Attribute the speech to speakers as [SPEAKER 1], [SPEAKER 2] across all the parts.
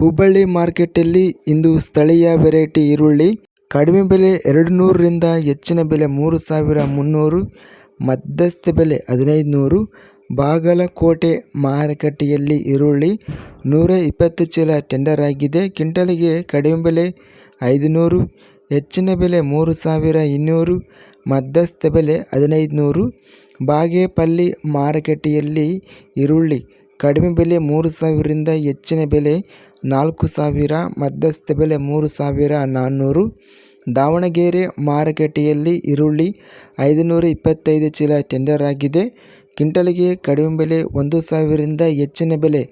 [SPEAKER 1] ಹುಬ್ಬಳ್ಳಿ ಮಾರ್ಕೆಟಲ್ಲಿ ಇಂದು ಸ್ಥಳೀಯ ವೆರೈಟಿ ಈರುಳ್ಳಿ. ಕಡಿಮೆ ಬೆಲೆ ಎರಡು ನೂರರಿಂದ ಹೆಚ್ಚಿನ ಬೆಲೆ ಮೂರು ಸಾವಿರ ಮುನ್ನೂರು, ಮಧ್ಯಸ್ಥ ಬೆಲೆ ಹದಿನೈದು ನೂರು ಬಾಗಲಕೋಟೆ ಮಾರುಕಟ್ಟೆಯಲ್ಲಿ ಈರುಳ್ಳಿ ನೂರ ಇಪ್ಪತ್ತು ಚೀಲ ಟೆಂಡರ್ ಆಗಿದೆ. ಕ್ವಿಂಟಲಿಗೆ ಕಡಿಮೆ ಬೆಲೆ ಐದು ನೂರು ಹೆಚ್ಚಿನ ಬೆಲೆ ಮೂರು ಸಾವಿರ ಇನ್ನೂರು, ಮಧ್ಯಸ್ಥ ಬೆಲೆ ಹದಿನೈದು ನೂರು ಬಾಗೇಪಲ್ಲಿ ಮಾರುಕಟ್ಟೆಯಲ್ಲಿ ಈರುಳ್ಳಿ ಕಡಿಮೆ ಬೆಲೆ ಮೂರು ಸಾವಿರದಿಂದ ಹೆಚ್ಚಿನ ಬೆಲೆ ನಾಲ್ಕು ಸಾವಿರ, ಮಧ್ಯಸ್ಥ ಬೆಲೆ ಮೂರು ಸಾವಿರ ನಾನ್ನೂರು. ದಾವಣಗೆರೆ ಮಾರುಕಟ್ಟೆಯಲ್ಲಿ ಈರುಳ್ಳಿ ಐದುನೂರ ಇಪ್ಪತ್ತೈದು ಚೀಲ ಟೆಂಡರ್ ಆಗಿದೆ. ಕ್ವಿಂಟಲ್ಗೆ ಕಡಿಮೆ ಬೆಲೆ ಒಂದು ಸಾವಿರದಿಂದ ಹೆಚ್ಚಿನ ಬೆಲೆ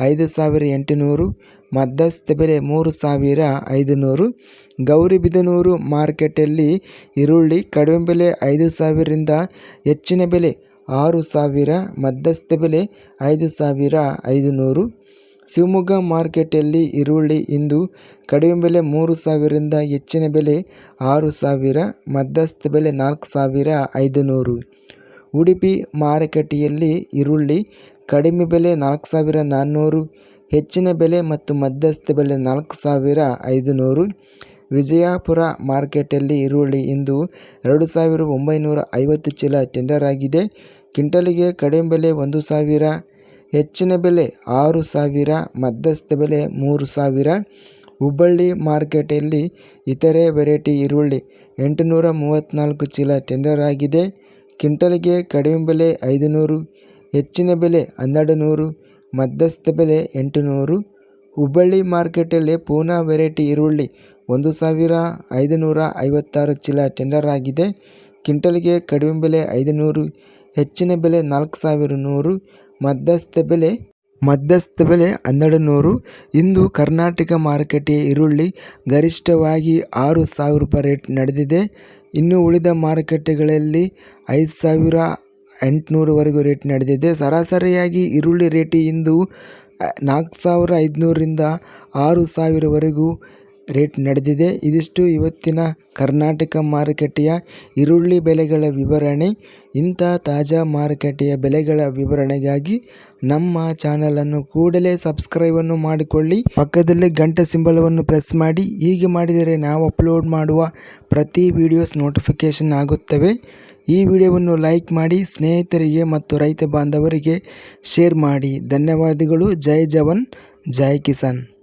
[SPEAKER 1] ಐದು ಸಾವಿರ ಎಂಟುನೂರು, ಮಧ್ಯಸ್ಥ ಬೆಲೆ ಮೂರು ಸಾವಿರ ಐದುನೂರು. ಗೌರಿಬಿದನೂರು ಮಾರ್ಕೆಟಲ್ಲಿ ಈರುಳ್ಳಿ ಕಡಿಮೆ ಬೆಲೆ ಐದು ಸಾವಿರದಿಂದ ಹೆಚ್ಚಿನ ಬೆಲೆ ಆರು ಸಾವಿರ, ಮಧ್ಯಸ್ಥ ಬೆಲೆ ಐದು ಸಾವಿರ ಐದುನೂರು. ಶಿವಮೊಗ್ಗ ಮಾರ್ಕೆಟಲ್ಲಿ ಈರುಳ್ಳಿ ಇಂದು ಕಡಿಮೆ ಬೆಲೆ ಮೂರು ಸಾವಿರದಿಂದ ಹೆಚ್ಚಿನ ಬೆಲೆ ಆರು ಸಾವಿರ, ಮಧ್ಯಸ್ಥ ಬೆಲೆ ನಾಲ್ಕು ಸಾವಿರ ಐದುನೂರು. ಉಡುಪಿ ಮಾರುಕಟ್ಟೆಯಲ್ಲಿ ಈರುಳ್ಳಿ ಕಡಿಮೆ ಬೆಲೆ ನಾಲ್ಕು ಸಾವಿರ ನಾನ್ನೂರು, ಹೆಚ್ಚಿನ ಬೆಲೆ ಮತ್ತು ಮಧ್ಯಸ್ಥ ಬೆಲೆ ನಾಲ್ಕು ಸಾವಿರ ಐದುನೂರು. ವಿಜಯಪುರ ಮಾರ್ಕೆಟಲ್ಲಿ ಈರುಳ್ಳಿ ಇಂದು ಎರಡು ಸಾವಿರ ಒಂಬೈನೂರ ಐವತ್ತು ಚೀಲ ಟೆಂಡರ್ ಆಗಿದೆ. ಕ್ವಿಂಟಲಿಗೆ ಕಡಿಮೆ ಬೆಲೆ ಒಂದು ಸಾವಿರ, ಹೆಚ್ಚಿನ ಬೆಲೆ ಆರು ಸಾವಿರ, ಮಧ್ಯಸ್ಥ ಬೆಲೆ ಮೂರು ಸಾವಿರ. ಹುಬ್ಬಳ್ಳಿ ಮಾರ್ಕೆಟಲ್ಲಿ ಇತರೆ ವೆರೈಟಿ ಈರುಳ್ಳಿ ಎಂಟುನೂರ ಮೂವತ್ತ್ನಾಲ್ಕು ಚೀಲ ಟೆಂಡರ್ ಆಗಿದೆ. ಕ್ವಿಂಟಲಿಗೆ ಕಡಿಮೆ ಬೆಲೆ ಐದು ನೂರು ಹೆಚ್ಚಿನ ಬೆಲೆ ಹನ್ನೆರಡು ನೂರು ಮಧ್ಯಸ್ಥ ಬೆಲೆ ಎಂಟು ನೂರು ಹುಬ್ಬಳ್ಳಿ ಮಾರ್ಕೆಟಲ್ಲಿ ಪೂನಾ ವೆರೈಟಿ ಈರುಳ್ಳಿ ಒಂದು ಸಾವಿರ ಐದು ನೂರ ಐವತ್ತಾರು ಚೀಲ ಟೆಂಡರ್ ಆಗಿದೆ. ಕ್ವಿಂಟಲ್ಗೆ ಕಡಿಮೆ ಬೆಲೆ ಐದುನೂರು, ಹೆಚ್ಚಿನ ಬೆಲೆ ನಾಲ್ಕು ಸಾವಿರ ನೂರು, ಮಧ್ಯಸ್ಥ ಬೆಲೆ ಮಧ್ಯಸ್ಥ ಬೆಲೆ ಹನ್ನೆರಡು ನೂರು. ಇಂದು ಕರ್ನಾಟಕ ಮಾರುಕಟ್ಟೆಯ ಈರುಳ್ಳಿ ಗರಿಷ್ಠವಾಗಿ ಆರು ಸಾವಿರ ರೂಪಾಯಿ ರೇಟ್ ನಡೆದಿದೆ. ಇನ್ನು ಉಳಿದ ಮಾರುಕಟ್ಟೆಗಳಲ್ಲಿ ಐದು ಸಾವಿರ ಎಂಟುನೂರವರೆಗೂ ರೇಟ್ ನಡೆದಿದೆ. ಸರಾಸರಿಯಾಗಿ ಈರುಳ್ಳಿ ರೇಟ್ ಇಂದು ನಾಲ್ಕು ಸಾವಿರ ಐದುನೂರರಿಂದ ಆರು ಸಾವಿರವರೆಗೂ ರೇಟ್ ನಡೆದಿದೆ. ಇದಿಷ್ಟು ಇವತ್ತಿನ ಕರ್ನಾಟಕ ಮಾರುಕಟ್ಟೆಯ ಈರುಳ್ಳಿ ಬೆಲೆಗಳ ವಿವರಣೆ. ಇಂಥ ತಾಜಾ ಮಾರುಕಟ್ಟೆಯ ಬೆಲೆಗಳ ವಿವರಣೆಗಾಗಿ ನಮ್ಮ ಚಾನಲನ್ನು ಕೂಡಲೇ ಸಬ್ಸ್ಕ್ರೈಬನ್ನು ಮಾಡಿಕೊಳ್ಳಿ. ಪಕ್ಕದಲ್ಲಿ ಗಂಟೆ ಸಿಂಬಲವನ್ನು ಪ್ರೆಸ್ ಮಾಡಿ. ಹೀಗೆ ಮಾಡಿದರೆ ನಾವು ಅಪ್ಲೋಡ್ ಮಾಡುವ ಪ್ರತಿ ವಿಡಿಯೋಸ್ ನೋಟಿಫಿಕೇಷನ್ ಆಗುತ್ತವೆ. ಈ ವಿಡಿಯೋವನ್ನು ಲೈಕ್ ಮಾಡಿ, ಸ್ನೇಹಿತರಿಗೆ ಮತ್ತು ರೈತ ಬಾಂಧವರಿಗೆ ಶೇರ್ ಮಾಡಿ. ಧನ್ಯವಾದಗಳು. ಜೈ ಜವಾನ್. ಜೈ ಕಿಸಾನ್.